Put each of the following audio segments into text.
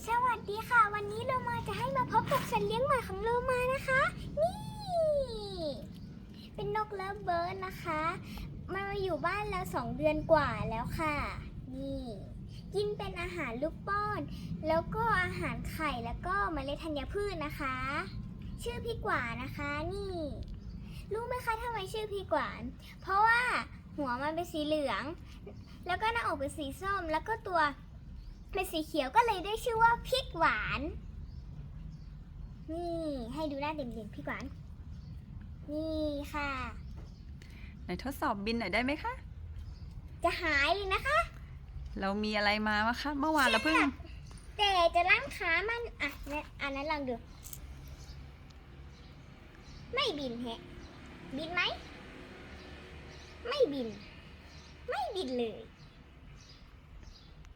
สวัสดีค่ะ วันนี้เรามาจะให้มาพบกับสัตว์เลี้ยงใหม่ของเรามานะคะ นี่ เป็นนกเลิฟเบิร์ดนะคะมันมาอยู่บ้านเราสองเดือนกว่าแล้วค่ะ นี่ กินเป็นอาหารลูกป้อน แล้วก็อาหารไข่แล้วก็เมล็ดธัญพืชนะคะ ชื่อพี่กวานนะคะนี่ รู้ไหมคะทำไมชื่อพี่กวาน เพราะว่าหัวมันเป็นสีเหลือง แล้วก็หน้าอกเป็นสีส้มแล้วก็ตัว เป็นสีเขียวก็เลยได้ชื่อว่าพริกหวาน นี่ให้ดูหน้าเด่นๆพริกหวาน นี่ค่ะ ไหนทดสอบบินหน่อยได้ไหมคะ จะหายเลยนะคะ เรามีอะไรมาวะคะ เมื่อวานเราเพิ่ง แต่จะล้างขามัน อะเนี่ยอันนั้นลองดู ไม่บินแฮะ บินไหม ไม่บิน ไม่บินเลย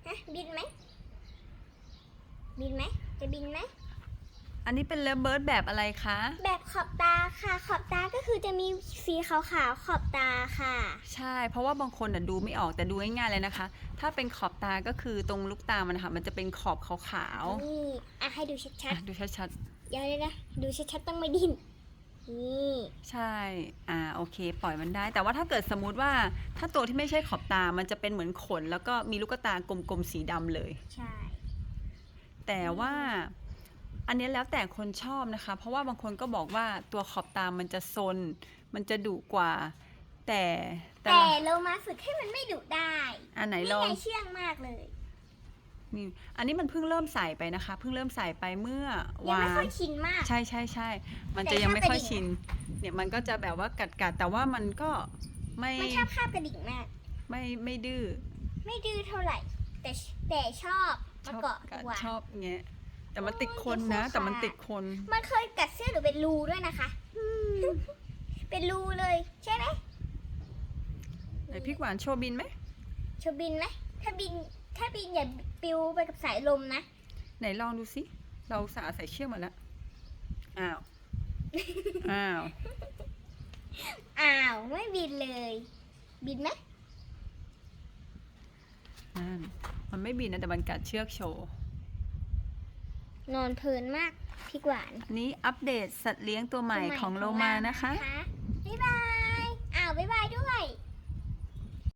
ฮะ บินไหม บินไหมจะบินไหมอันนี้เป็นเลิฟเบิร์ดแบบอะไรคะ แบบขอบตาค่ะ ขอบตาก็คือจะมีสีขาวๆขอบตาค่ะ ใช่ เพราะว่าบางคนน่ะดูไม่ออกแต่ดูง่ายๆเลยนะคะ ถ้าเป็นขอบตาก็คือตรงลูกตามันนะคะมันจะเป็นขอบขาวนี่อะให้ดูๆชัอะดดูชัดๆเดี๋ยวเลยนะดูชัดๆต้องไม่ดิ้นนี่ๆ ใช่ อ่าโอเค ปล่อยมันได้ แต่ว่าถ้าเกิดสมมุติว่าถ้าตัวที่ไม่ใช่ขอบตามันจะเป็นเหมือนขน แล้วก็มีลูกตากลมๆสีดำเลย ใช่ แต่ว่าอันนี้แล้วแต่คนชอบนะคะ เพราะว่าบางคนก็บอกว่าตัวขอบตามันจะซน มันจะดุกว่า แต่แต่แต่ละเรามาฝึกให้มันไม่ดุได้อันไหนนี่ลอง ไงเชื่องมากเลยมีอันนี้มันเพิ่งเริ่มใส่ไปนะคะ เพิ่งเริ่มใส่ไปเมื่อยังวาไม่ค่นอยชินมาก ใช่ใช่ใช่ มันแต่จะยังชอบไม่ค่อยกระดิ่งชิน เนี่ยมันก็จะแบบว่ากัดกัดๆแต่ว่ามันก็ไม่มันชอบคาบกระดิ่งมาก ไม่ไม่ดื้อ ไม่ดื้อเท่าไหร่ แต่แต่ชอบ ชมาอบเกาะกัดตัว ชอบเงี้ยแต่มันโอ้ยติดคนเดี๋นะยวแต่มันขาดติดคน มันเคยกัดเสื้อหรือเป็นรูด้วยนะคะ เป็นรูเลย ใช่ไหมไหนพี่หวานโชว์บินไหมชอบบินไหมถ้าบิน ถ้าบินอย่าปิวไปกับสายลมนะ ไหนลองดูสิ เราสาใส่เชือกมาแล้ว อ้าว อ้าว อ้าวไม่บินเลย บินไหมนั่น มันไม่บินนะแต่มันกัดเชือกโชว์ นอนเพลินมากพี่กวานอันนี้อัปเดตสัตว์เลี้ยงตัวใหม่ของโลมานะคะ บ๊ายบาย อ้าวบ๊ายบายด้วย